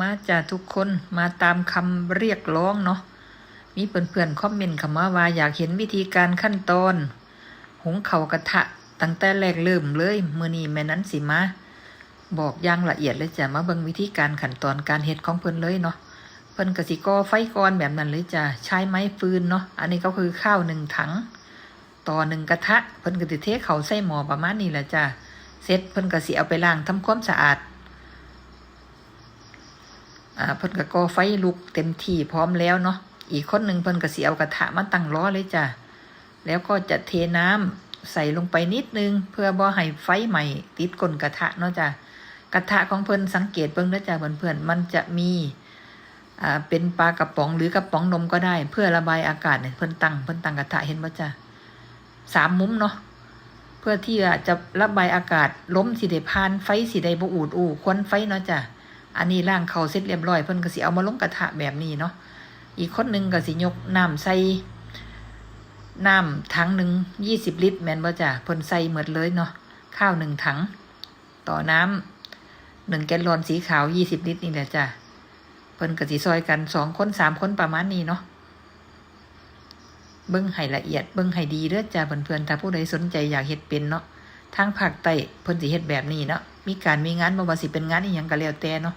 มาจากทุกคนมาตามคำเรียกร้องเนาะมีเพื่อนๆคอมเมนต์คำว่าว่าอยากเห็นวิธีการขั้นตอน หุงเข่ากระทะตั้งแต่แรกเริ่มเลยมือนี้แม่นั้นสิมาบอกอย่างละเอียดเลยจ้ะมาเบิ่งวิธีการขั้นตอนการเฮ็ดของเพิ่นเลยเนาะเพิ่นกสิก่อไฟก่อนแบบนั้นเลยจ้ะใช้ไม้ฟืนเนาะอันนี้ก็คือข้าวหนึ่งถัง ต่อหนึ่งกระทะเพิ่นกสิเทเขาใส่หม้อประมาณนี้แหละจ้ะเสร็จเพิ่นกสิเอาไปล้างทำความสะอาด อ่าเพิ่นก็ก่อไฟลุกเต็มที่พร้อมแล้วเนาะอีกคนหนึ่งเพิ่นก็สิเอากระทะมาตั้งล้อเลยจ้ะแล้วก็จะเทน้ำใส่ลงไปนิดนึง เพื่อบ่ให้ไฟใหม่ติดก้นกระทะเนาะจ้ะกระทะของเพิ่นสังเกตเบิ่งเด้อจ้ะเพื่อนๆมันจะมีอ่าเป็นปลากระป๋องหรือกระป๋องนมก็ได้ เพื่อระบายอากาศเนี่ยเพิ่นตั้งเพิ่นตั้งกระทะเห็นบ่จ้ะสามมุมเนาะเพื่อที่จะระบายอากาศล้มสิได้ผ่านไฟสิได้บ่อูดอู่ควันไฟเนาะจ้ะ อันนี้ล่างเขาเสร็จเรียบร้อยเพิ่นก็สิเอามาลงกระทะแบบนี้เนาะ อีกคนหนึ่งก็สิยกน้ำใส่น้ำถังหนึ่งยี่สิบลิตร แมนบ่จ้ะเพิ่นใส่หมดเลยเนาะข้าวหนึ่งถัง ต่อน้ำหนึ่งแกลลอนสีขาวยี่สิบลิตรนี่แหละจ้ะเพิ่นก็สิซอยกันสองคนสามคนประมาณนี้เนาะเบิ่งให้ละเอียดเบิ่งให้ดีเด้อจ้าเพื่อนๆถ้าผู้ใดสนใจอยากเฮ็ดเป็นเนาะทางภาคใต้เพิ่นสิเฮ็ดแบบนี้เนาะ มีการมีงานบ่ว่าสิเป็นงานอีหยังก็แล้วแต่เนาะ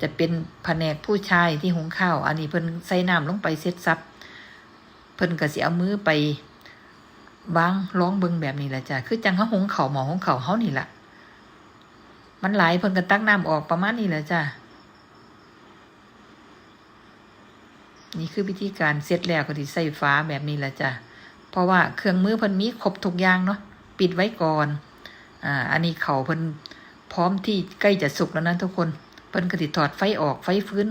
จะเป็นแผนกผู้ชายที่หุงข้าวอันนี้เพิ่นใส่น้ำลงไปเสร็จสับเพิ่นก็สิเอามือไปวางร้องเบิงแบบนี้แหละจ้ะคือจังเฮาหุงข้าวหมอหุงข้าวเฮานี่แหละมันหลายเพิ่นก็ตักน้ำออกประมาณนี้แหละจ้ะนี่คือวิธีการเสร็จแล้วก็ที่ใส่ฟ้าแบบนี้แหละจ้ะเพราะว่าเครื่องมือเพิ่นมีครบทุกอย่างเนาะปิดไว้ก่อน อ่า อันนี้เขาเพิ่นพร้อมที่ใกล้จะสุกแล้วนะทุกคน เพิ่นก็สิถอดไฟออกไฟฟื้น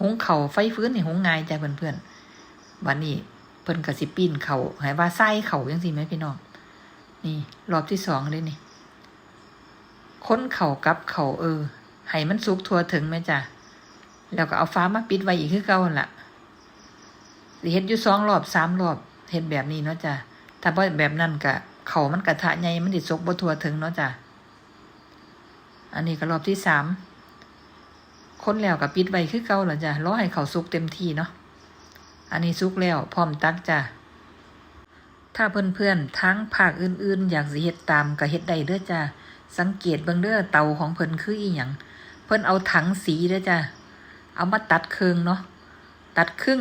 หงเข่าไฟฟื้นนี่หงงายจ้ะเพื่อนๆบัดนี้เพิ่นก็สิปีนเข่าให้ว่าไส้เข่าจังซี่ไหมพี่น้อง นี่รอบที่สองเลยนี่ค้นเข่ากับเข่าเออให้มันสุกทัวถึงไหมจ้ะ แล้วก็เอาฟ้ามาปิดไว้อีกคือเก่าล่ะเฮ็ดอยู่สองรอบสามรอบเฮ็ดแบบนี้เนาะจ้ะ ถ้าบ่แบบนั้นก็ เขามันกระทะใหญ่มันสิสกบ่ทัวถึงเนาะจ้ะ อันนี้ก็รอบที่สามคนแล้วก็ปิดไว้คือเก่าล่ะจ้ะรอให้เขาสุกเต็มที่เนาะ อันนี้สุกแล้วพร้อมตักจ้ะ ถ้าเพื่อนๆทั้งภาคอื่นๆ อยากสิเฮ็ดตามก็เฮ็ดได้เด้อจ้ะ สังเกตเบิ่งเด้อเตาของเพิ่นคืออีหยัง เพิ่นเอาถังสีเด้อจ้ะ เอามาตัดครึ่งเนาะ ตัดครึ่ง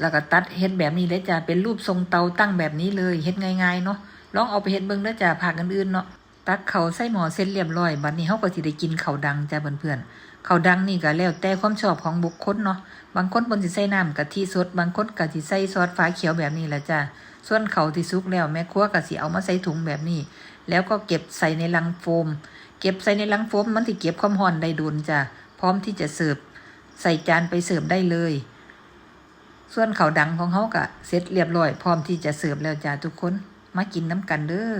แล้วก็ตัดเฮ็ดแบบนี้เลยจ้ะ เป็นรูปทรงเตาตั้งแบบนี้เลยเฮ็ดง่ายๆเนาะ ลองเอาไปเฮ็ดเบิ่งเด้อจ้ะภาคอื่นๆเนาะตักเขาใส่หม้อเสร็จเรียบร้อยบัดนี้เฮาก็สิได้กินเขาดังจ้ะเพื่อนๆข้าดังนี่ก็แล้วแต่ความชอบของบุคคลเนาะบางคนเพิ่นสิใส่น้ำกะทิสดบางคนก็สิใส่ซอสฟ้าเขียวแบบนี้แหละจ้ะส่วนเขาที่สุกแล้วแม่ครัวก็สิเอามาใส่ถุงแบบนี้ แล้วก็เก็บใส่ในลังโฟม เก็บใส่ในลังโฟมมันสิเก็บความร้อนได้โดนจ้ะพร้อมที่จะเสิร์ฟใส่จานไปเสิร์ฟได้เลย ส่วนเขาดังของเขาก็เสร็จเรียบร้อยพร้อมที่จะเสิร์ฟแล้วจ้าทุกคน มากินน้ำกันเด้อ